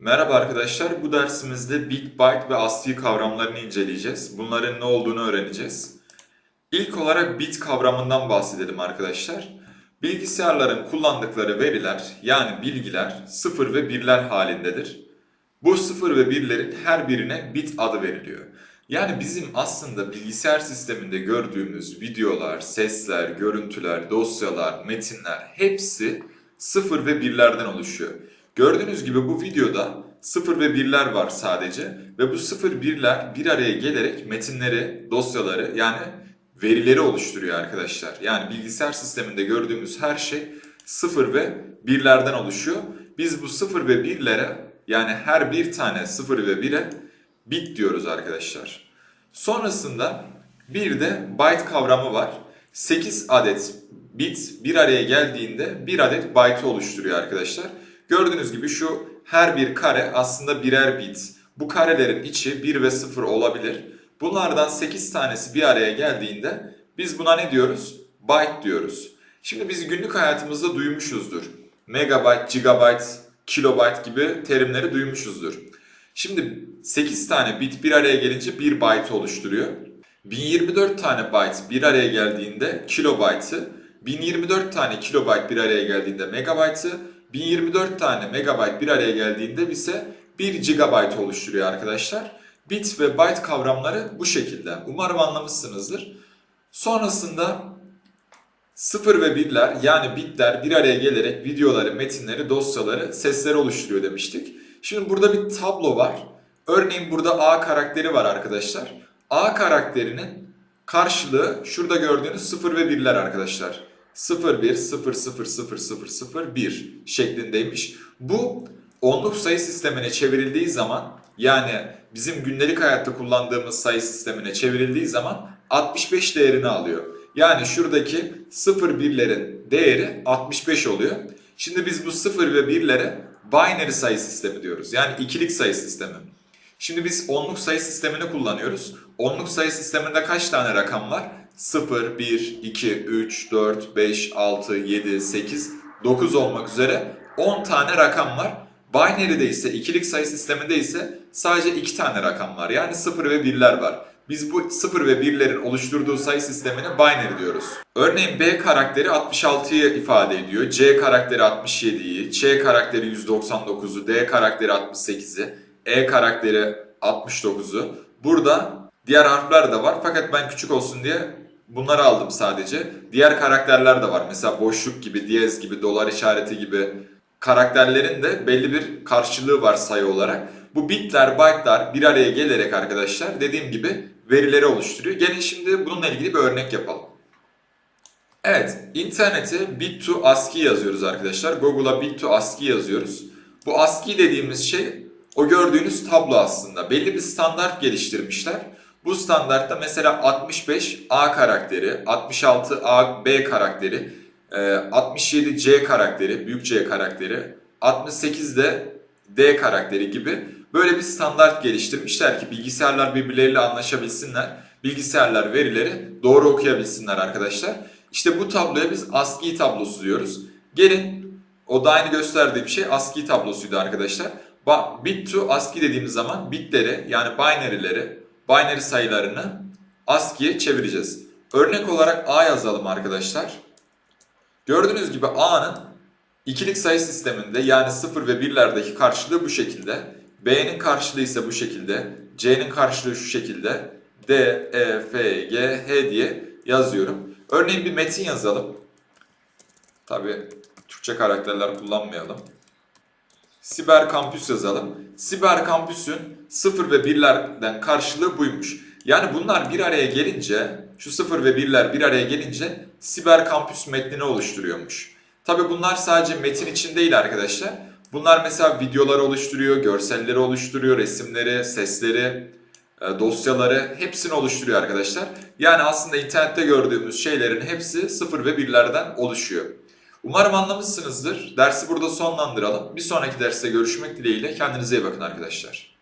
Merhaba arkadaşlar, bu dersimizde bit, byte ve ASCII kavramlarını inceleyeceğiz. Bunların ne olduğunu öğreneceğiz. İlk olarak bit kavramından bahsedelim arkadaşlar. Bilgisayarların kullandıkları veriler yani bilgiler sıfır ve birler halindedir. Bu sıfır ve birlerin her birine bit adı veriliyor. Yani bizim aslında bilgisayar sisteminde gördüğümüz videolar, sesler, görüntüler, dosyalar, metinler hepsi sıfır ve birlerden oluşuyor. Gördüğünüz gibi bu videoda 0 ve birler var sadece ve bu 0 birler bir araya gelerek metinleri, dosyaları yani verileri oluşturuyor arkadaşlar. Yani bilgisayar sisteminde gördüğümüz her şey 0 ve birlerden oluşuyor. Biz bu 0 ve birlere yani her bir tane 0 ve 1'e bit diyoruz arkadaşlar. Sonrasında bir de byte kavramı var. 8 adet bit bir araya geldiğinde bir adet byte oluşturuyor arkadaşlar. Gördüğünüz gibi şu her bir kare aslında birer bit. Bu karelerin içi 1 ve 0 olabilir. Bunlardan 8 tanesi bir araya geldiğinde biz buna ne diyoruz? Byte diyoruz. Şimdi biz günlük hayatımızda duymuşuzdur. Megabyte, gigabyte, kilobyte gibi terimleri duymuşuzdur. Şimdi 8 tane bit bir araya gelince 1 byte oluşturuyor. 1024 tane byte bir araya geldiğinde kilobyte'ı, 1024 tane kilobyte bir araya geldiğinde megabyte'ı, 1024 tane megabyte bir araya geldiğinde ise 1 gigabyte oluşturuyor arkadaşlar. Bit ve byte kavramları bu şekilde. Umarım anlamışsınızdır. Sonrasında 0 ve 1'ler yani bitler bir araya gelerek videoları, metinleri, dosyaları, sesleri oluşturuyor demiştik. Şimdi burada bir tablo var. Örneğin burada A karakteri var arkadaşlar. A karakterinin karşılığı şurada gördüğünüz 0 ve 1'ler arkadaşlar. 0 1 0 0 0 0 0 1 şeklindeymiş. Bu onluk sayı sistemine çevrildiği zaman yani bizim gündelik hayatta kullandığımız sayı sistemine çevrildiği zaman 65 değerini alıyor. Yani şuradaki 0 birlerin değeri 65 oluyor. Şimdi biz bu 0 ve 1'lere binary sayı sistemi diyoruz. Yani ikilik sayı sistemi. Şimdi biz onluk sayı sistemini kullanıyoruz. Onluk sayı sisteminde kaç tane rakam var? 0, 1, 2, 3, 4, 5, 6, 7, 8, 9 olmak üzere 10 tane rakam var. Binary'de ise ikilik sayı sisteminde ise sadece 2 tane rakam var. Yani 0 ve 1'ler var. Biz bu 0 ve 1'lerin oluşturduğu sayı sistemine binary diyoruz. Örneğin B karakteri 66'yı ifade ediyor. C karakteri 67'yi, Ç karakteri 199'u, D karakteri 68'i, E karakteri 69'u. Burada diğer harfler de var fakat ben küçük olsun diye bunları aldım sadece. Diğer karakterler de var. Mesela boşluk gibi, diyez gibi, dolar işareti gibi karakterlerin de belli bir karşılığı var sayı olarak. Bu bitler, byte'lar bir araya gelerek arkadaşlar dediğim gibi verileri oluşturuyor. Gelin şimdi bununla ilgili bir örnek yapalım. Evet, internete bit to ASCII yazıyoruz arkadaşlar. Google'a bit to ASCII yazıyoruz. Bu ASCII dediğimiz şey o gördüğünüz tablo aslında. Belli bir standart geliştirmişler. Bu standartta mesela 65 A karakteri, 66 A B karakteri, 67 C karakteri, büyük C karakteri, 68 de D karakteri gibi böyle bir standart geliştirmişler ki bilgisayarlar birbirleriyle anlaşabilsinler. Bilgisayarlar verileri doğru okuyabilsinler arkadaşlar. İşte bu tabloya biz ASCII tablosu diyoruz. Gelin o da aynı gösterdiği bir şey ASCII tablosuydu arkadaşlar. Bit to ASCII dediğimiz zaman bitleri yani binary'leri, binary sayılarını ASCII'ye çevireceğiz. Örnek olarak A yazalım arkadaşlar. Gördüğünüz gibi A'nın ikilik sayı sisteminde yani 0 ve 1'lerdeki karşılığı bu şekilde. B'nin karşılığı ise bu şekilde. C'nin karşılığı şu şekilde. D, E, F, G, H diye yazıyorum. Örneğin bir metin yazalım. Tabi Türkçe karakterler kullanmayalım. Siber kampüs yazalım. Siber kampüsün 0 ve 1'lerden karşılığı buymuş. Yani bunlar bir araya gelince, şu 0 ve 1'ler bir araya gelince siber kampüs metnini oluşturuyormuş. Tabi bunlar sadece metin için değil arkadaşlar. Bunlar mesela videoları oluşturuyor, görselleri oluşturuyor, resimleri, sesleri, e, dosyaları hepsini oluşturuyor arkadaşlar. Yani aslında internette gördüğümüz şeylerin hepsi 0 ve 1'lerden oluşuyor. Umarım anlamışsınızdır. Dersi burada sonlandıralım. Bir sonraki derste görüşmek dileğiyle. Kendinize iyi bakın arkadaşlar.